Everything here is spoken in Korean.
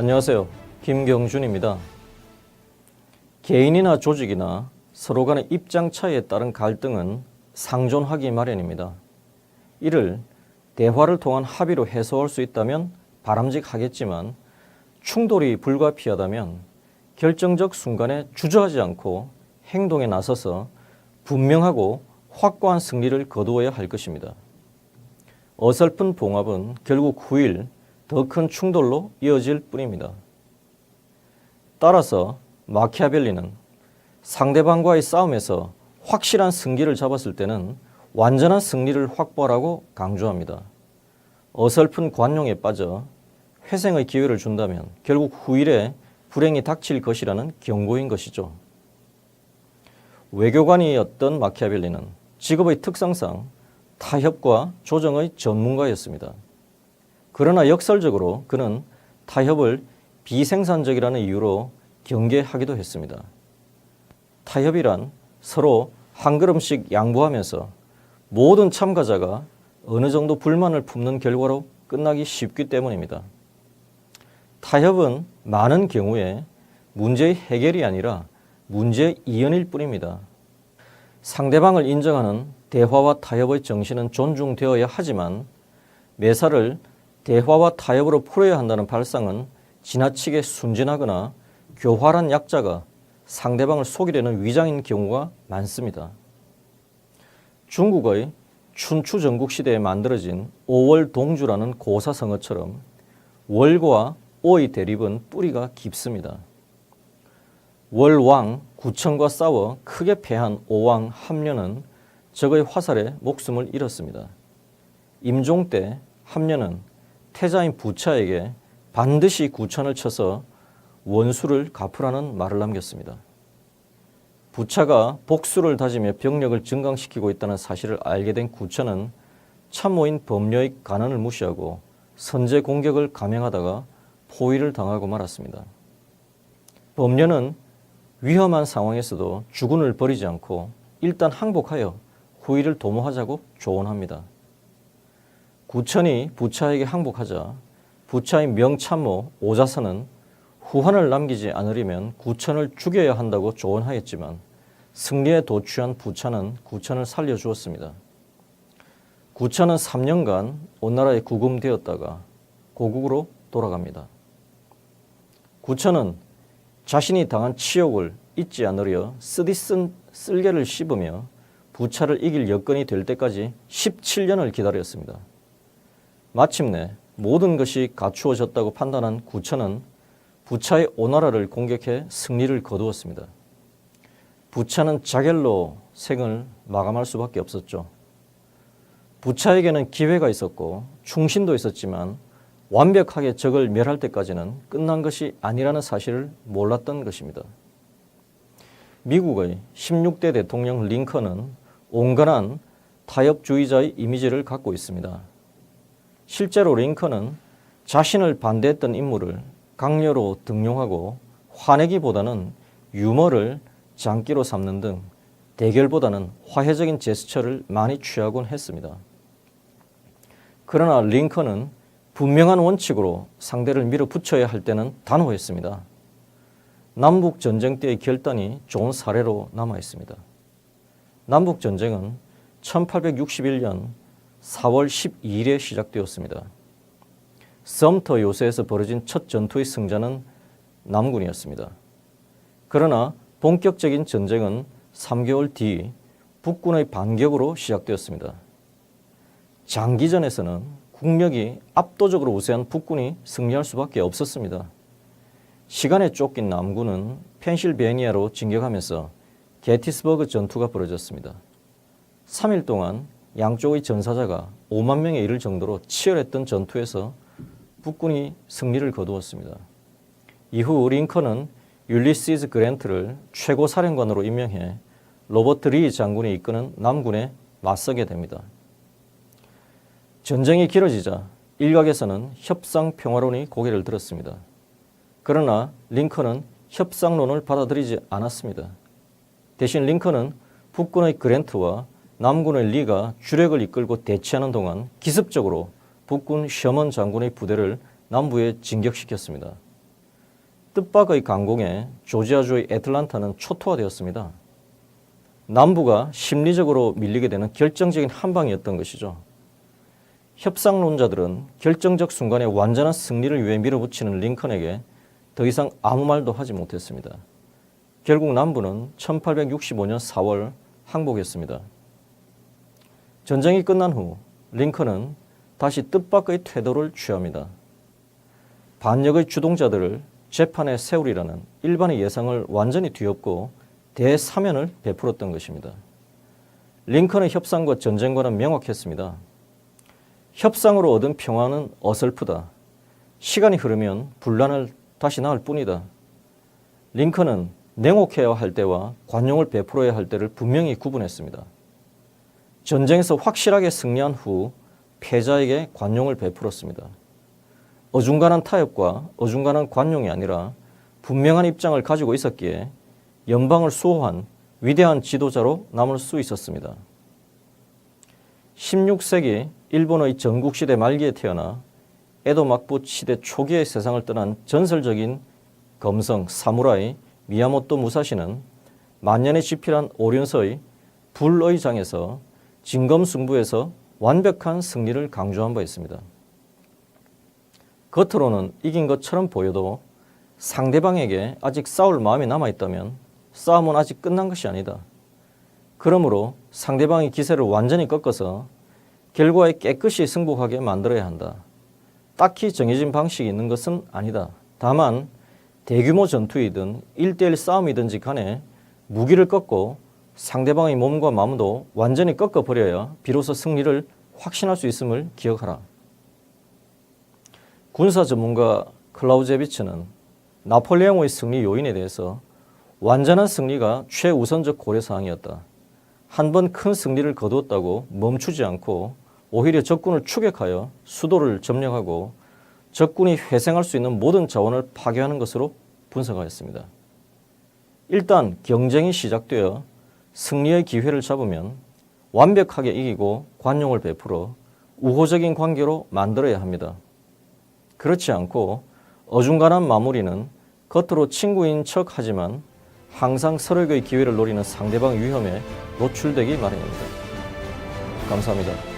안녕하세요. 김경준입니다. 개인이나 조직이나 서로 간의 입장 차이에 따른 갈등은 상존하기 마련입니다. 이를 대화를 통한 합의로 해소할 수 있다면 바람직하겠지만 충돌이 불가피하다면 결정적 순간에 주저하지 않고 행동에 나서서 분명하고 확고한 승리를 거두어야 할 것입니다. 어설픈 봉합은 결국 후일 더 큰 충돌로 이어질 뿐입니다. 따라서 마키아벨리는 상대방과의 싸움에서 확실한 승기를 잡았을 때는 완전한 승리를 확보하라고 강조합니다. 어설픈 관용에 빠져 회생의 기회를 준다면 결국 후일에 불행이 닥칠 것이라는 경고인 것이죠. 외교관이었던 마키아벨리는 직업의 특성상 타협과 조정의 전문가였습니다. 그러나 역설적으로 그는 타협을 비생산적이라는 이유로 경계하기도 했습니다. 타협이란 서로 한 걸음씩 양보하면서 모든 참가자가 어느 정도 불만을 품는 결과로 끝나기 쉽기 때문입니다. 타협은 많은 경우에 문제의 해결이 아니라 문제의 이연일 뿐입니다. 상대방을 인정하는 대화와 타협의 정신은 존중되어야 하지만 매사를 대화와 타협으로 풀어야 한다는 발상은 지나치게 순진하거나 교활한 약자가 상대방을 속이려는 위장인 경우가 많습니다. 중국의 춘추 전국 시대에 만들어진 오월 동주라는 고사성어처럼 월과 오의 대립은 뿌리가 깊습니다. 월왕 구천과 싸워 크게 패한 오왕 함려는 적의 화살에 목숨을 잃었습니다. 임종 때 함려는 태자인 부차에게 반드시 구천을 쳐서 원수를 갚으라는 말을 남겼습니다. 부차가 복수를 다지며 병력을 증강시키고 있다는 사실을 알게 된 구천은 참모인 범려의 간언을 무시하고 선제 공격을 감행하다가 포위를 당하고 말았습니다. 범려는 위험한 상황에서도 주군을 버리지 않고 일단 항복하여 후위를 도모하자고 조언합니다. 구천이 부차에게 항복하자 부차의 명참모 오자선은 후환을 남기지 않으려면 구천을 죽여야 한다고 조언하였지만 승리에 도취한 부차는 구천을 살려주었습니다. 구천은 3년간 온나라에 구금되었다가 고국으로 돌아갑니다. 구천은 자신이 당한 치욕을 잊지 않으려 쓰디쓴 쓸개를 씹으며 부차를 이길 여건이 될 때까지 17년을 기다렸습니다. 마침내 모든 것이 갖추어졌다고 판단한 구천은 부차의 오나라를 공격해 승리를 거두었습니다. 부차는 자결로 생을 마감할 수밖에 없었죠. 부차에게는 기회가 있었고 충신도 있었지만 완벽하게 적을 멸할 때까지는 끝난 것이 아니라는 사실을 몰랐던 것입니다. 미국의 16대 대통령 링컨은 온건한 타협주의자의 이미지를 갖고 있습니다. 실제로 링컨은 자신을 반대했던 인물을 강요로 등용하고 화내기보다는 유머를 장기로 삼는 등 대결보다는 화해적인 제스처를 많이 취하곤 했습니다. 그러나 링컨은 분명한 원칙으로 상대를 밀어붙여야 할 때는 단호했습니다. 남북 전쟁 때의 결단이 좋은 사례로 남아 있습니다. 남북 전쟁은 1861년 4월 12일에 시작되었습니다. 섬터 요새에서 벌어진 첫 전투의 승자는 남군이었습니다. 그러나 본격적인 전쟁은 3개월 뒤 북군의 반격으로 시작되었습니다. 장기전에서는 국력이 압도적으로 우세한 북군이 승리할 수밖에 없었습니다. 시간에 쫓긴 남군은 펜실베니아로 진격하면서 게티스버그 전투가 벌어졌습니다. 3일 동안 양쪽의 전사자가 5만 명에 이를 정도로 치열했던 전투에서 북군이 승리를 거두었습니다. 이후 링컨은 율리시즈 그랜트를 최고 사령관으로 임명해 로버트 리 장군이 이끄는 남군에 맞서게 됩니다. 전쟁이 길어지자 일각에서는 협상 평화론이 고개를 들었습니다. 그러나 링컨은 협상론을 받아들이지 않았습니다. 대신 링컨은 북군의 그랜트와 남군의 리가 주력을 이끌고 대치하는 동안 기습적으로 북군 셔먼 장군의 부대를 남부에 진격시켰습니다. 뜻밖의 강공에 조지아주의 애틀란타는 초토화되었습니다. 남부가 심리적으로 밀리게 되는 결정적인 한 방이었던 것이죠. 협상론자들은 결정적 순간에 완전한 승리를 위해 밀어붙이는 링컨에게 더 이상 아무 말도 하지 못했습니다. 결국 남부는 1865년 4월 항복했습니다. 전쟁이 끝난 후 링컨은 다시 뜻밖의 태도를 취합니다. 반역의 주동자들을 재판에 세우리라는 일반의 예상을 완전히 뒤엎고 대사면을 베풀었던 것입니다. 링컨의 협상과 전쟁과는 명확했습니다. 협상으로 얻은 평화는 어설프다. 시간이 흐르면 분란을 다시 낳을 뿐이다. 링컨은 냉혹해야 할 때와 관용을 베풀어야 할 때를 분명히 구분했습니다. 전쟁에서 확실하게 승리한 후 패자에게 관용을 베풀었습니다. 어중간한 타협과 어중간한 관용이 아니라 분명한 입장을 가지고 있었기에 연방을 수호한 위대한 지도자로 남을 수 있었습니다. 16세기 일본의 전국시대 말기에 태어나 에도 막부 시대 초기의 세상을 떠난 전설적인 검성 사무라이 미야모토 무사시는 만년에 집필한 오련서의 불의 장에서 진검승부에서 완벽한 승리를 강조한 바 있습니다. 겉으로는 이긴 것처럼 보여도 상대방에게 아직 싸울 마음이 남아있다면 싸움은 아직 끝난 것이 아니다. 그러므로 상대방의 기세를 완전히 꺾어서 결과에 깨끗이 승복하게 만들어야 한다. 딱히 정해진 방식이 있는 것은 아니다. 다만 대규모 전투이든 1대1 싸움이든지 간에 무기를 꺾고 상대방의 몸과 마음도 완전히 꺾어버려야 비로소 승리를 확신할 수 있음을 기억하라. 군사 전문가 클라우제비츠는 나폴레옹의 승리 요인에 대해서 완전한 승리가 최우선적 고려사항이었다. 한 번 큰 승리를 거두었다고 멈추지 않고 오히려 적군을 추격하여 수도를 점령하고 적군이 회생할 수 있는 모든 자원을 파괴하는 것으로 분석하였습니다. 일단 경쟁이 시작되어 승리의 기회를 잡으면 완벽하게 이기고 관용을 베풀어 우호적인 관계로 만들어야 합니다. 그렇지 않고 어중간한 마무리는 겉으로 친구인 척 하지만 항상 서로의 기회를 노리는 상대방 위험에 노출되기 마련입니다. 감사합니다.